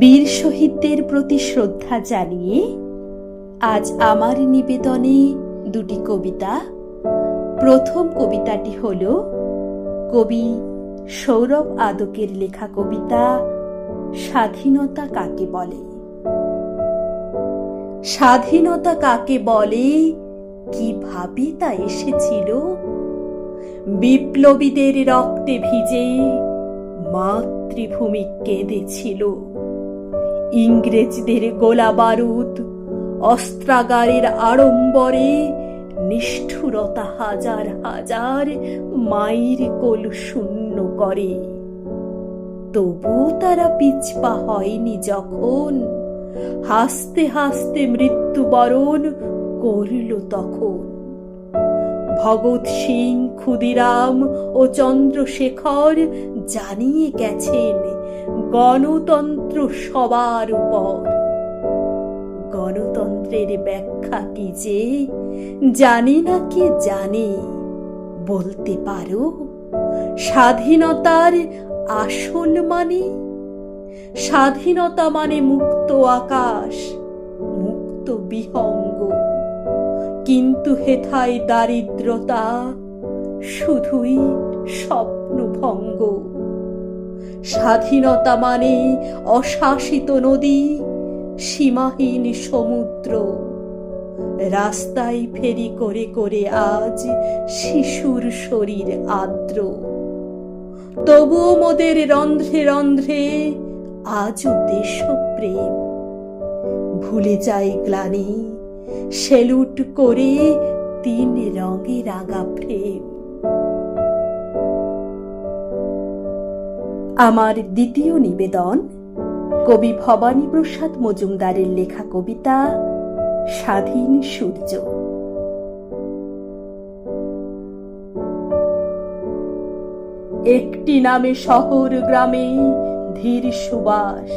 বীর শহীদদের প্রতি শ্রদ্ধা জানিয়ে আজ আমার নিবেদনে দুটি কবিতা। প্রথম কবিতাটি হল কবি সৌরভ আদকের লেখা কবিতা, স্বাধীনতা কাকে বলে? স্বাধীনতা কাকে বলে? কীভাবে তা এসেছিল? বিপ্লবীদের রক্তে ভিজে মাতৃভূমি কেঁদেছিল। ইংরেজদের গোলা বারুদ, অস্ত্রাগারের আড়ম্বরে নিষ্ঠুরতা হাজার হাজার মায়ের কোল শূন্য করে। তবুও তারা পিছপা হয়নি যখন, হাসতে হাসতে মৃত্যুবরণ করল তখন। ভগৎ সিং, ক্ষুদিরাম ও চন্দ্রশেখর জানিয়ে গেছেন গণতন্ত্র সবার উপর। গণতন্ত্রের ব্যাখ্যা কি যে জানি না কে জানে, বলতে পারো? স্বাধীনতার আসল মানে? স্বাধীনতা মানে মুক্ত আকাশ, মুক্ত বিহঙ্গ। কিন্তু হেথায় দারিদ্রতা শুধুই স্বপ্নভঙ্গ। স্বাধীনতা মানে অশাসিত নদী, সীমাহীন সমুদ্র। রাস্তায় ফেরি করে করে আজ শিশুর শরীর আর্দ্র। তবুও মোদের রন্ধ্রে রন্ধ্রে আজও দেশপ্রেম। ভুলে যায় গ্লানি, সেলুট করে তিন রঙে রাঙা প্রেম। আমার দ্বিতীয় নিবেদন, কবি ভবানী প্রসাদ মজুমদারের লেখা কবিতা, স্বাধীন সূর্য। একটি নামে শহর গ্রামে ধীর সুবাস,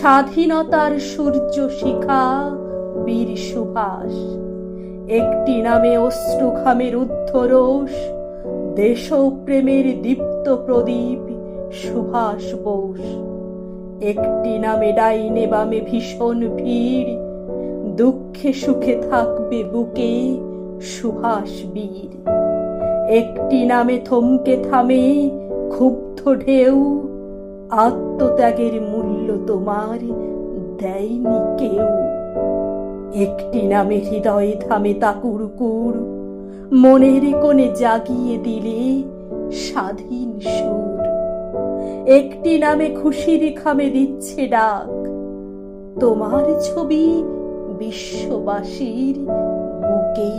স্বাধীনতার সূর্য শিখা বীর সুভাষ। একটি নামে অশ্রু উদ্ধরোষ, দেশপ্রেমের দীপ্ত প্রদীপ সুভাষ বোস। একটি নামে ডাইনে বামে ভীষণ ভিড়। দুঃখে সুখে থাকবে বুকে সুভাষ বীর। একটি নামে থমকে থামে ক্ষুব্ধ ঢেউ। আত্মত্যাগের মূল্য তোমার দেয়নি কেউ। একটি নামে হৃদয়ে থামে তাকুরকুর মনের কোণে জাগিয়ে দিলে স্বাধীন সুর। একটি নামে খুশির খামে দিচ্ছে ডাক। তোমার ছবি বিশ্ববাসীর বুকেই